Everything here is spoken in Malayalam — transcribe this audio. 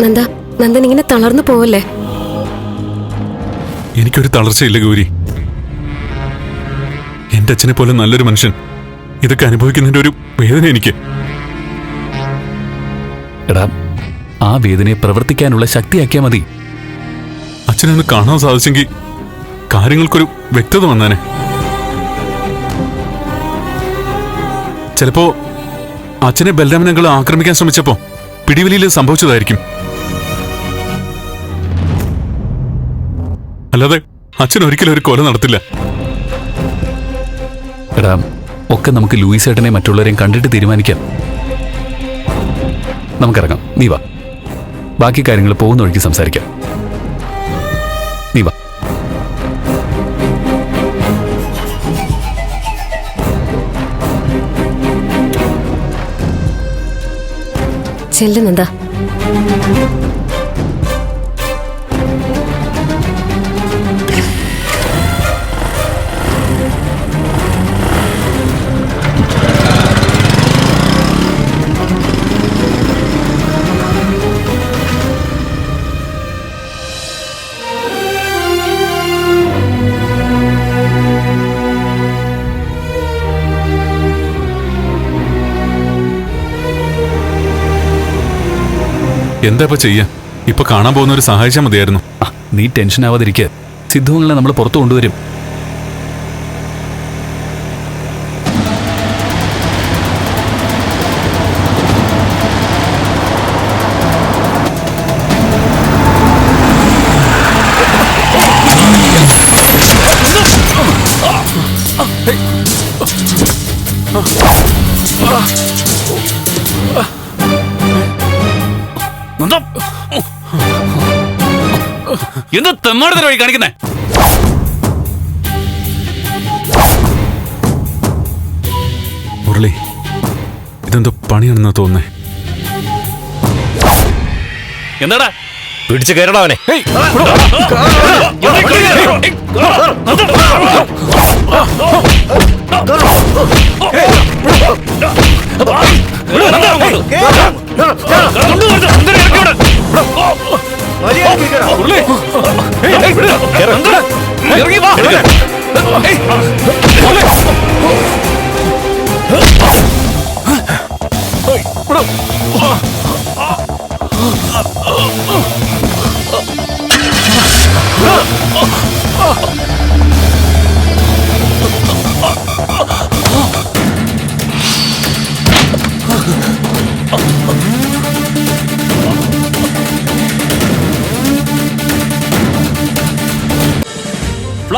നന്ദ നന്ദൻ ഇങ്ങനെ തളർന്നു പോവല്ലേ? എനിക്കൊരു തളർച്ചയില്ല ഗൗരി. എന്റെ അച്ഛനെ പോലെ നല്ലൊരു മനുഷ്യൻ. ഇതൊക്കെ അനുഭവിക്കുന്നതിന്റെ ഒരു വേദന എനിക്ക്. എടാ ആ വേദനയെ പ്രവർത്തിക്കാനുള്ള ശക്തിയാക്കിയാ മതി. അച്ഛനെ ഒന്ന് കാണാൻ സാധിച്ചെങ്കിൽ കാര്യങ്ങൾക്കൊരു വ്യക്തത വന്നേനെ. ചിലപ്പോ അച്ഛനെ ബലരാമനങ്ങൾ ആക്രമിക്കാൻ ശ്രമിച്ചപ്പോ പിടിവലിയിൽ സംഭവിച്ചതായിരിക്കും. അല്ലാതെ അച്ഛൻ ഒരിക്കലും ഒരു കൊല നടത്തില്ല. എടാ ഒക്കെ നമുക്ക് ലൂയിസ് ഏട്ടനെ മറ്റുള്ളവരെയും കണ്ടിട്ട് തീരുമാനിക്കാം. നമുക്കിറങ്ങാം. നീ വാ. ബാക്കി കാര്യങ്ങൾ പോകുന്ന വഴിക്ക് സംസാരിക്കാം. നീ വാ. ചെല്ലു എന്താ ഇപ്പൊ ചെയ്യാ? ഇപ്പൊ കാണാൻ പോകുന്ന ഒരു സഹായിച്ചാൽ മതിയായിരുന്നു നീ ടെൻഷൻ ആവാതിരിക്കുക സിദ്ധുവങ്ങളെ നമ്മൾ പുറത്തു കൊണ്ടുവരും. എന്ത് തെമ്മാടത്തിന് വഴി കാണിക്കുന്നേ മുരളി ഇതെന്തോ പണിയാണെന്നാ തോന്നേ എന്താടാ പിടിച്ചു കയറടാ അവനെ ഇറങ്ങി വാ